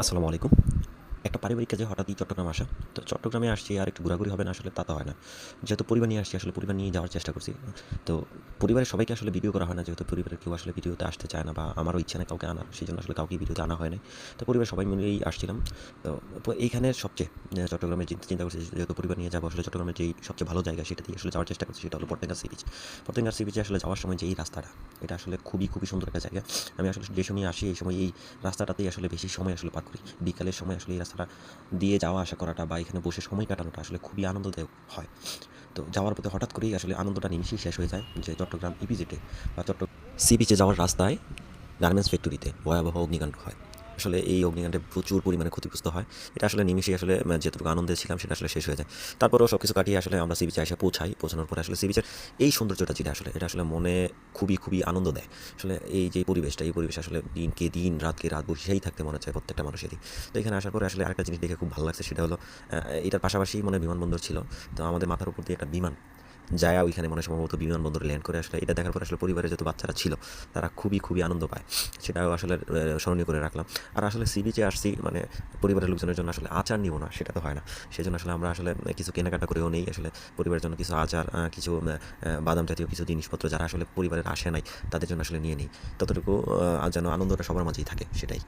আসসালামু আলাইকুম। একটা পারিবারিক কাজে হঠাৎই চট্টগ্রাম আসা। তো চট্টগ্রামে আসছি আর একটু ঘোরাঘুরি হবে না আসলে তা তো হয় না। যেহেতু পরিবার নিয়ে আসছি আসলে পরিবার নিয়ে যাওয়ার চেষ্টা করছি। তো পরিবারের সবাইকে আসলে ভিডিও করা হয় না যেহেতু পরিবারের কেউ আসলে ভিডিওতে আসতে চায় না বা আমারও ইচ্ছা নেই কাউকে আনার সেই জন্য আসলে কাউকে ভিডিওতে আনা হয় না তো পরিবার সবাই মিলেই আসছিলাম। তো এইখানে সবচেয়ে আহ, চট্টগ্রামে চিন্তা করছি যেহেতু পরিবার নিয়ে যাব আসলে চট্টগ্রামের যেই সবচেয়ে ভালো জায়গা সেটাতেই আসলে যাওয়ার চেষ্টা করছি সেটা হলো Patenga sea beach Patenga sea বিচে আসলে যাওয়ার সময় যে এই রাস্তাটা এটা আসলে খুবই খুবই সুন্দর একটা জায়গা। আমি আসলে যে সময় আসি, এই সময় এই রাস্তাটাতেই আসলে বেশি সময় আসলে পার করি। বিকালের সময় আসলে এই রাস্তাটা দিয়ে যাওয়া, আসা করাটা বা এখানে বসে সময় কাটানোটা আসলে খুবই আনন্দদায়ক হয়। তো যাওয়ার পথে হঠাৎ করেই আসলে আনন্দটা নিমিশেই শেষ হয়ে যায় যে চট্টগ্রাম ইপিজেটে বা চট্ট সি বিচে যাওয়ার রাস্তায় গার্মেন্টস ফ্যাক্টরিতে ভয়াবহ অগ্নিকাণ্ড হয়। আসলে এই অগ্নিকাণ্ডে প্রচুর পরিমাণে ক্ষতিগ্রস্ত হয়। এটা আসলে নিমিশেই আসলে যেটুকু আনন্দে ছিলাম সেটা আসলে শেষ হয়ে যায়। তারপরেও সব কিছু কাটিয়ে আসলে আমরা সি বিচে এসে পৌঁছাই। পৌঁছানোর পরে আসলে সি বিচের এই সৌন্দর্যটা যেটা আসলে, এটা আসলে মনে খুবই খুবই আনন্দ দেয়। আসলে এই যে পরিবেশটা, এই পরিবেশ আসলে দিনকে দিন, রাতকে রাত বসেই থাকতে মনে চায় প্রত্যেকটা মানুষেরই। তো এখানে আসার পরে আসলে আরেকটা জিনিস দেখে খুব ভালো লাগছে, সেটা হলো এটার পাশাপাশি মানে বিমানবন্দর ছিল। তো আমাদের মাথার উপর দিয়ে একটা বিমান যায় ওইখানে মনে সম্ভবত বিমানবন্দরে ল্যান্ড করে। আসলে এটা দেখার পর আসলে পরিবারের যত বাচ্চারা ছিল, তারা খুবই খুবই আনন্দ পায়। সেটাও আসলে স্মরণীয় করে রাখলাম। আর আসলে সি বিচে আসছি মানে পরিবারের লোকজনের জন্য আসলে আচার নিব না, সেটা তো হয় না। সেই জন্য আসলে আমরা আসলে কিছু কেনাকাটা করেও নেই। আসলে পরিবারের জন্য কিছু আচার কিছু বাদাম জাতীয় কিছু জিনিসপত্র যারা আসলে পরিবারের আসে নাই, তাদের জন্য আসলে নিয়ে নিই। ততটুকু যেন আনন্দটা সবার মাঝেই থাকে, সেটাই।